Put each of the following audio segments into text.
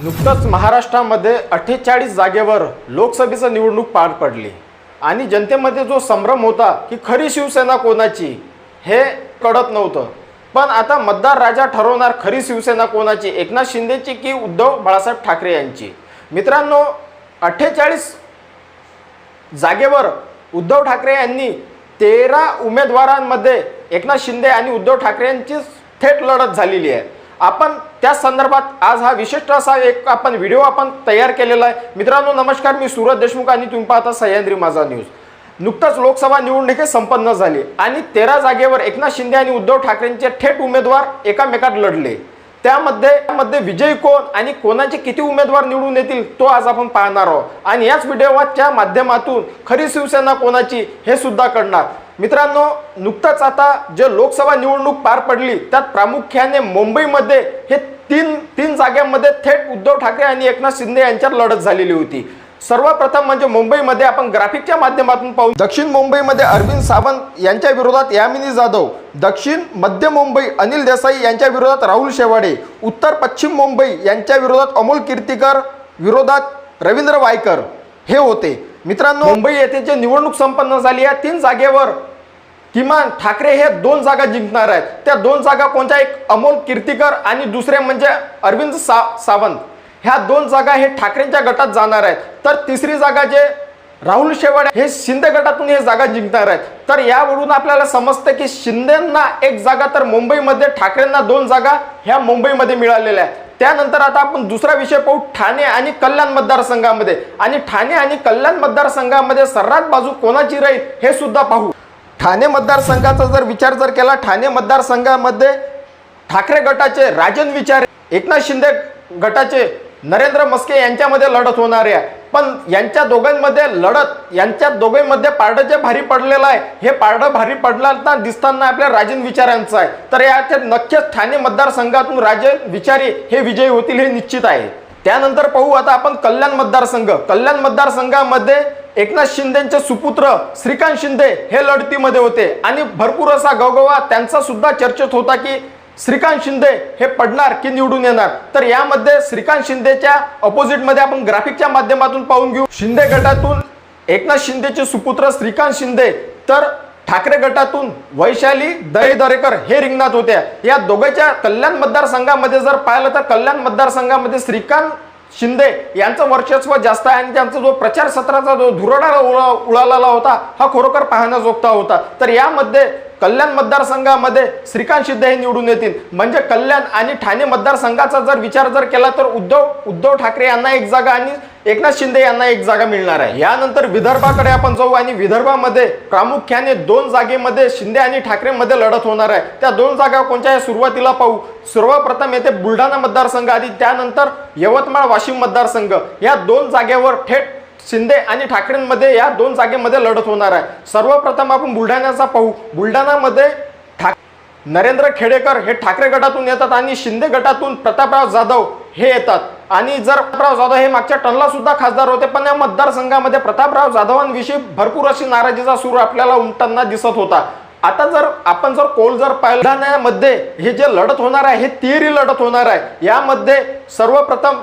नुकतंच महाराष्ट्रामध्ये अठ्ठेचाळीस जागेवर लोकसभेचं निवडणूक पार पडली. आणि जनतेमध्ये जो संभ्रम होता की खरी शिवसेना कोणाची हे कळत नव्हतं. पण आता मतदार राजा ठरवणार खरी शिवसेना कोणाची एकनाथ शिंदेची की उद्धव बाळासाहेब ठाकरे यांची? मित्रांनो अठ्ठेचाळीस जागेवर उद्धव ठाकरे यांनी तेरा उमेदवारांमध्ये एकनाथ शिंदे आणि उद्धव ठाकरे यांची थेट लढत झालेली आहे. आपण त्या संदर्भात आज हा विशिष्ट असा एक आपण व्हिडिओ आपण तयार केलेला आहे. मित्रांनो नमस्कार. मी सूरज देशमुख आणि तुम्ही पाहता सह्याद्री माझा न्यूज नुकतंच लोकसभा निवडणुकी संपन्न झाली आणि तेरा जागेवर एकनाथ शिंदे आणि उद्धव ठाकरेंचे थेट उमेदवार एकामेकात लढले. त्यामध्ये त्यामध्ये विजयी कोण आणि कोणाचे किती उमेदवार निवडून येतील तो आज आपण पाहणार आहोत. आणि याच व्हिडिओच्या माध्यमातून खरी शिवसेना कोणाची हे सुद्धा कळणार. मित्रांनो नुकतंच आता जे लोकसभा निवडणूक पार पडली त्यात प्रामुख्याने मुंबईमध्ये हे तीन तीन जाग्यांमध्ये थेट उद्धव ठाकरे आणि एकनाथ शिंदे यांच्यात लढत झालेली होती. सर्वप्रथम म्हणजे मुंबईमध्ये आपण ग्राफिकच्या माध्यमातून पाहू. दक्षिण मुंबईमध्ये अरविंद सावंत यांच्या विरोधात यामिनी जाधव दक्षिण मध्य मुंबई अनिल देसाई यांच्या विरोधात राहुल शेवाडे उत्तर पश्चिम मुंबई यांच्या विरोधात अमोल कीर्तीकर विरोधात रवींद्र वायकर हे होते. मित्रांनो मुंबई येथे जे निवडणूक संपन्न झाली या तीन जागेवर किमान ठाकरे हे दोन जागा जिंकणार आहेत. त्या दोन जागा कोणत्या? एक अमोल कीर्तीकर आणि दुसरे म्हणजे अरविंद सा सावंत. ह्या दोन जागा हे ठाकरेंच्या गटात जाणार आहेत. तर तिसरी जागा जे राहुल शेवाडे हे शिंदे गटातून हे जागा जिंकणार आहेत. तर यावरून आपल्याला समजतं की शिंदेना एक जागा तर मुंबईमध्ये ठाकरेंना दोन जागा ह्या मुंबईमध्ये मिळालेल्या आहेत. त्यानंतर आता आपण दुसरा विषय पाहू ठाणे आणि कल्याण मतदारसंघामध्ये. आणि ठाणे आणि कल्याण मतदारसंघामध्ये सर्वात बाजू कोणाची राहील हे सुद्धा पाहू. ठाणे मतदारसंघाचा जर विचार जर केला ठाणे मतदारसंघामध्ये ठाकरे गटाचे राजन विचारे एकनाथ शिंदे गटाचे नरेंद्र मस्के यांच्यामध्ये लढत होणार आहे. पण यांच्या दोघांमध्ये लढत यांच्या दोघांमध्ये पारडं जे भारी पडलेलं आहे हे पारडं भारी पडताना दिसताना आपल्या राजन विचारांचं आहे. तर याचे नक्कीच ठाणे मतदारसंघातून राजन विचारी हे विजयी होतील हे निश्चित आहे. त्यानंतर पाहू आता आपण कल्याण मतदारसंघ. कल्याण मतदारसंघामध्ये एकनाथ शिंदेचे सुपुत्र श्रीकांत शिंदे हे लढतीमध्ये होते. आणि भरपूर असा गवगवा त्यांचा सुद्धा चर्चेत होता की श्रीकांत शिंदे हे पडणार की निवडून येणार. तर यामध्ये श्रीकांत शिंदेच्या ऑपोजिटमध्ये आपण ग्राफिकच्या माध्यमातून पाहून घेऊ. शिंदे गटातून एकनाथ शिंदेचे सुपुत्र श्रीकांत शिंदे तर ठाकरे गटातून वैशाली दरेकर हे रिंगणात होत्या. या दोघांच्या कल्याण मतदारसंघामध्ये जर पाहिलं तर कल्याण मतदारसंघामध्ये श्रीकांत शिंदे यांचं वर्चस्व जास्त आहे आणि त्यांचा जो प्रचार सत्राचा जो धुरडा उडा उडालेला होता हा खरोखर पाहण्याजोगता होता. तर यामध्ये कल्याण मतदारसंघामध्ये श्रीकांत शिंदे हे निवडून येतील. म्हणजे कल्याण आणि ठाणे मतदारसंघाचा जर विचार जर केला तर उद्धव उद्धव ठाकरे यांना एक जागा आणि एकनाथ शिंदे यांना एक जागा मिळणार आहे. यानंतर विदर्भाकडे आपण जाऊ आणि विदर्भामध्ये प्रामुख्याने दोन जागेमध्ये शिंदे आणि ठाकरेमध्ये लढत होणार आहे. त्या दोन जागा कोणत्या आहे? सुरुवातीला पाहू. सर्वप्रथम येथे बुलढाणा मतदारसंघ आधी त्यानंतर यवतमाळ वाशिम मतदारसंघ. या दोन जागेवर थेट शिंदे आणि ठाकरेंमध्ये या दोन जागेमध्ये लढत होणार आहे. सर्वप्रथम आपण बुलढाण्याचा पाहू. बुलढाणामध्ये ठाक नरेंद्र खेडेकर हे ठाकरे गटातून येतात आणि शिंदे गटातून प्रतापराव जाधव हे येतात. आणि जर प्रतापराव जाधव हे मागच्या टनला सुद्धा खासदार होते पण या मतदारसंघामध्ये प्रतापराव जाधवांविषयी भरपूर अशी नाराजीचा सूर आपल्याला उमटताना दिसत होता. आता जर आपण जर कोल जर पाहिल्यामध्ये हे जे लढत होणार आहे हे तिहेरी लढत होणार आहे. यामध्ये सर्वप्रथम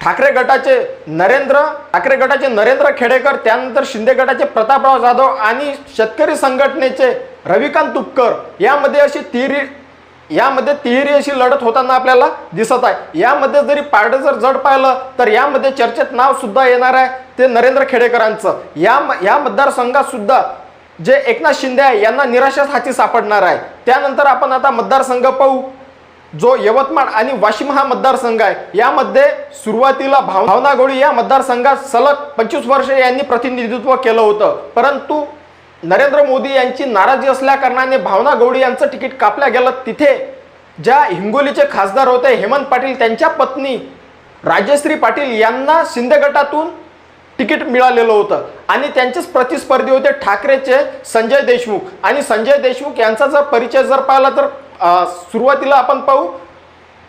ठाकरे गटाचे नरेंद्र ठाकरे गटाचे नरेंद्र खेडेकर त्यानंतर शिंदे गटाचे प्रतापराव जाधव आणि शेतकरी संघटनेचे रविकांत तुपकर यामध्ये अशी तिहेरी यामध्ये तिहेरी अशी लढत होताना आपल्याला दिसत आहे. यामध्ये जरी पार्ट जर जड पाहिलं तर यामध्ये चर्चेत नाव सुद्धा येणार आहे ते नरेंद्र खेडेकरांचं. या या मतदारसंघात सुद्धा जे एकनाथ शिंदे आहे यांना निराशाच हाती सापडणार आहे. त्यानंतर आपण आता मतदारसंघ पाहू. जो यवतमाळ आणि वाशिम हा मतदारसंघ आहे यामध्ये सुरुवातीला भावना गोळी या मतदारसंघात सलग पंचवीस वर्ष यांनी प्रतिनिधित्व केलं होतं. परंतु नरेंद्र मोदी यांची नाराजी असल्याकारणाने भावना गवळी यांचं तिकीट कापल्या गेलं. तिथे ज्या हिंगोलीचे खासदार होते हेमंत पाटील त्यांच्या पत्नी राजश्री पाटील यांना शिंदे गटातून तिकीट मिळालेलं होतं. आणि त्यांचेच प्रतिस्पर्धी होते ठाकरेचे संजय देशमुख. आणि संजय देशमुख यांचा जर परिचय जर पाहिला तर सुरुवातीला आपण पाहू.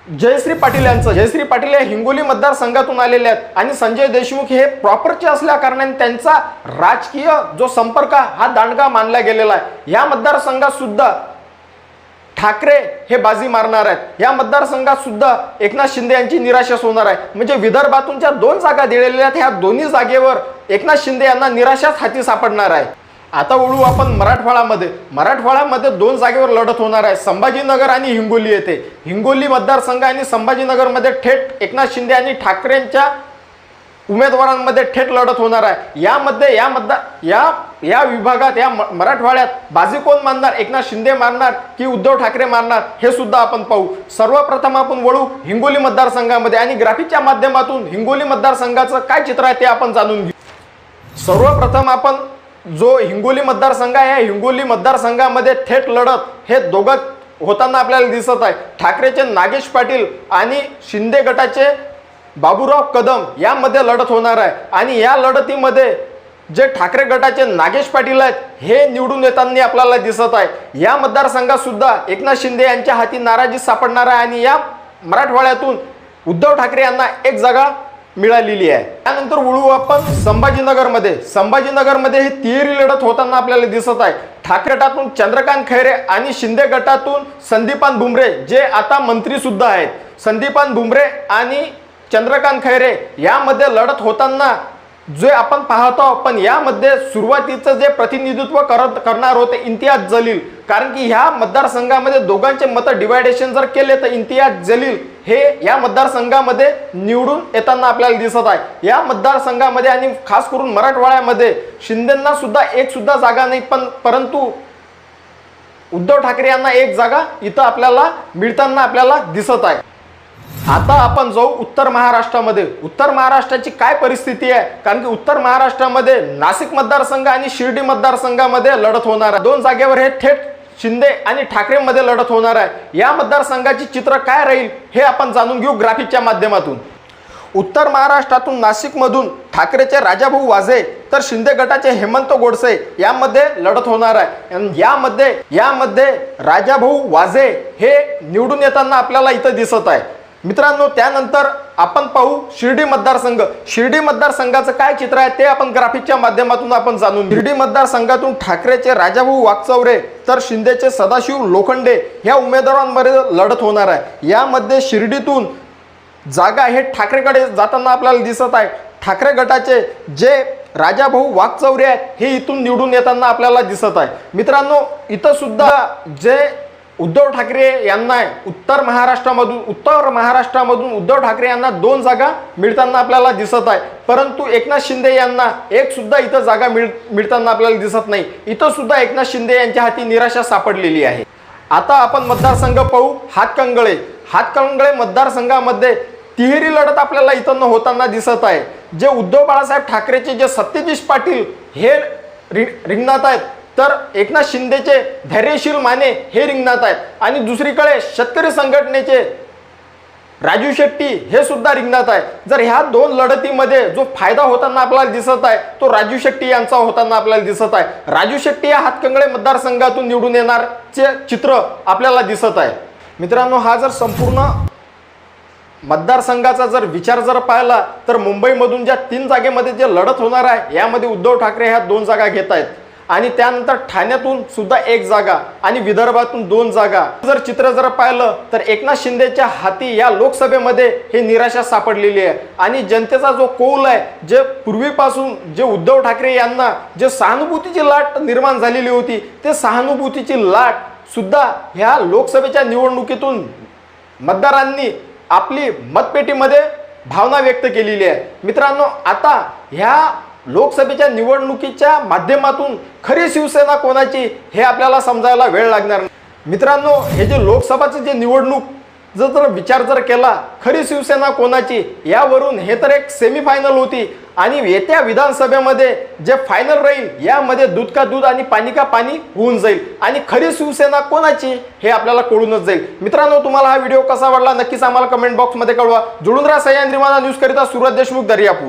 जयश्री पाटील यांचं. जयश्री पाटील हे हिंगोली मतदारसंघातून आलेले आहेत आणि संजय देशमुख हे प्रॉपरचे असल्या कारणाने त्यांचा राजकीय जो संपर्क हा दांडगा मानला गेलेला आहे. या मतदारसंघात सुद्धा ठाकरे हे बाजी मारणार आहेत. या मतदारसंघात सुद्धा एकनाथ शिंदे यांची निराशाच होणार आहे. म्हणजे विदर्भातून ज्या दोन जागा दिलेल्या आहेत ह्या दोन्ही जागेवर एकनाथ शिंदे यांना निराशाच हाती सापडणार आहे. आता वळू आपण मराठवाड्यामध्ये मराठवाड्यामध्ये दोन जागेवर लढत होणार आहे. संभाजीनगर आणि हिंगोली येथे. हिंगोली मतदारसंघ आणि संभाजीनगरमध्ये थेट एकनाथ शिंदे आणि ठाकरेंच्या उमेदवारांमध्ये थेट लढत होणार आहे. यामध्ये या मतदार या या विभागात या म- मराठवाड्यात बाजी कोण मारणार? एकनाथ शिंदे मारणार की उद्धव ठाकरे मारणार? हे सुद्धा आपण पाहू. सर्वप्रथम आपण वळू हिंगोली मतदारसंघामध्ये आणि ग्राफिकच्या माध्यमातून हिंगोली मतदारसंघाचं काय चित्र आहे ते आपण जाणून घेऊ. सर्वप्रथम आपण जो हिंगोली मतदारसंघ आहे या हिंगोली मतदारसंघामध्ये थेट लढत हे दोघं होताना आपल्याला दिसत आहे. ठाकरेचे नागेश पाटील आणि शिंदे गटाचे बाबूराव कदम यामध्ये लढत होणार आहे. आणि या लढतीमध्ये जे ठाकरे गटाचे नागेश पाटील आहेत हे निवडून येताना आपल्याला दिसत आहे. या मतदारसंघात सुद्धा एकनाथ शिंदे यांच्या हाती नाराजी सापडणार आहे. आणि या मराठवाड्यातून उद्धव ठाकरे यांना एक जागा मिळालेली आहे. त्यानंतर वळू आपण संभाजीनगरमध्ये. संभाजीनगरमध्ये ही तिहेरी लढत होताना आपल्याला दिसत आहे. ठाकरे गटातून चंद्रकांत खैरे आणि शिंदे गटातून संदीपान भुमरे जे आता मंत्री सुद्धा आहेत. संदीपान भुमरे आणि चंद्रकांत खैरे यामध्ये लढत होताना जे आपण पाहतो पण यामध्ये सुरुवातीचं जे प्रतिनिधित्व करत करणार होते इम्तियाज जलील. कारण की ह्या मतदारसंघामध्ये दोघांचे मतं डिवायडेशन जर केले तर इम्तियाज जलील हे या मतदारसंघामध्ये निवडून येताना आपल्याला दिसत आहे. या मतदारसंघामध्ये आणि खास करून मराठवाड्यामध्ये शिंदेंना सुद्धा एक सुद्धा जागा नाही पण परंतु उद्धव ठाकरे यांना एक जागा इथं आपल्याला मिळताना आपल्याला दिसत आहे. आता आपण जाऊ उत्तर महाराष्ट्रामध्ये. उत्तर महाराष्ट्राची काय परिस्थिती आहे? कारण की उत्तर महाराष्ट्रामध्ये नाशिक मतदारसंघ आणि शिर्डी मतदारसंघामध्ये लढत होणार आहे. दोन जागेवर हे थेट शिंदे आणि ठाकरेमध्ये लढत होणार आहे. या मतदारसंघाची चित्र काय राहील हे आपण जाणून घेऊ ग्राफिकच्या माध्यमातून. उत्तर महाराष्ट्रातून नाशिकमधून ठाकरेचे राजाभाऊ वाझे तर शिंदे गटाचे हेमंत गोडसे यामध्ये लढत होणार आहे. आणि यामध्ये यामध्ये राजाभाऊ वाझे हे निवडून येताना आपल्याला इथं दिसत आहे. मित्रांनो त्यानंतर आपण पाहू शिर्डी मतदारसंघ. शिर्डी मतदारसंघाचं काय चित्र आहे ते आपण ग्राफिकच्या माध्यमातून आपण जाणून शिर्डी मतदारसंघातून ठाकरेचे राजाभाऊ वागचौरे तर शिंदेचे सदाशिव लोखंडे ह्या उमेदवारांमध्ये लढत होणार आहे. यामध्ये शिर्डीतून जागा हे ठाकरेकडे जाताना आपल्याला दिसत आहे. ठाकरे गटाचे जे राजाभाऊ वागचौरे आहेत हे इथून निवडून येताना आपल्याला दिसत आहे. मित्रांनो इथं सुद्धा जे उद्धव ठाकरे यांना आहे, उत्तर महाराष्ट्रामधून उत्तर महाराष्ट्रामधून उद्धव ठाकरे यांना दोन जागा मिळताना आपल्याला दिसत आहे. परंतु एकनाथ शिंदे यांना एक सुद्धा इथं जागा मिळ मिळताना आपल्याला दिसत नाही. इथं सुद्धा एकनाथ शिंदे यांच्या हाती निराशा सापडलेली आहे. आता आपण मतदारसंघ पाहू. हातकंगळे हातकंगळे मतदारसंघामध्ये तिहेरी लढत आपल्याला इथं होताना दिसत आहे. जे उद्धव बाळासाहेब ठाकरेचे जे सत्यजित पाटील हे रि रिंगणात आहेत. तर एकनाथ शिंदेचे धैर्यशील माने हे रिंगणात आहेत. आणि दुसरीकडे शेतकरी संघटनेचे राजू शेट्टी हे सुद्धा रिंगणात आहे जर ह्या दोन लढतीमध्ये जो फायदा होताना आपल्याला दिसत आहे तो राजू शेट्टी यांचा होताना आपल्याला दिसत आहे. राजू शेट्टी या हातकंगळे मतदारसंघातून निवडून येणारचे चित्र आपल्याला दिसत आहे. मित्रांनो हा जर संपूर्ण मतदारसंघाचा जर विचार जर पाहिला तर मुंबईमधून ज्या तीन जागेमध्ये जे लढत होणार आहे यामध्ये उद्धव ठाकरे ह्या दोन जागा घेत आहेत. आणि त्यानंतर ठाण्यातून सुद्धा एक जागा आणि विदर्भातून दोन जागा. जर चित्र जर पाहिलं तर एकनाथ शिंदेच्या हाती या लोकसभेमध्ये हे निराशा सापडलेली आहे. आणि जनतेचा जो कौल आहे जे पूर्वीपासून जे उद्धव ठाकरे यांना जे सहानुभूतीची लाट निर्माण झालेली होती ते सहानुभूतीची लाट सुद्धा ह्या लोकसभेच्या निवडणुकीतून मतदारांनी आपली मतपेटीमध्ये भावना व्यक्त केलेली आहे. मित्रांनो आता ह्या लोकसभेच्या निवडणुकीच्या माध्यमातून खरी शिवसेना कोणाची हे आपल्याला समजायला वेळ लागणार नाही. मित्रांनो हे जे लोकसभाचं जे निवडणूक जर जर विचार जर केला खरी शिवसेना कोणाची? यावरून हे तर एक सेमीफायनल होती. आणि येत्या विधानसभेमध्ये जे फायनल राहील यामध्ये दूध का दूध आणि पाणी का पाणी होऊन जाईल. आणि खरी शिवसेना कोणाची? हे आपल्याला कळूनच जाईल. मित्रांनो तुम्हाला हा व्हिडिओ कसा वाटला? नक्कीच आम्हाला कमेंट बॉक्समध्ये कळवा. जुळून राहा सह्याद्री न्यूज करिता सुरत देशमुख दर्यापूर.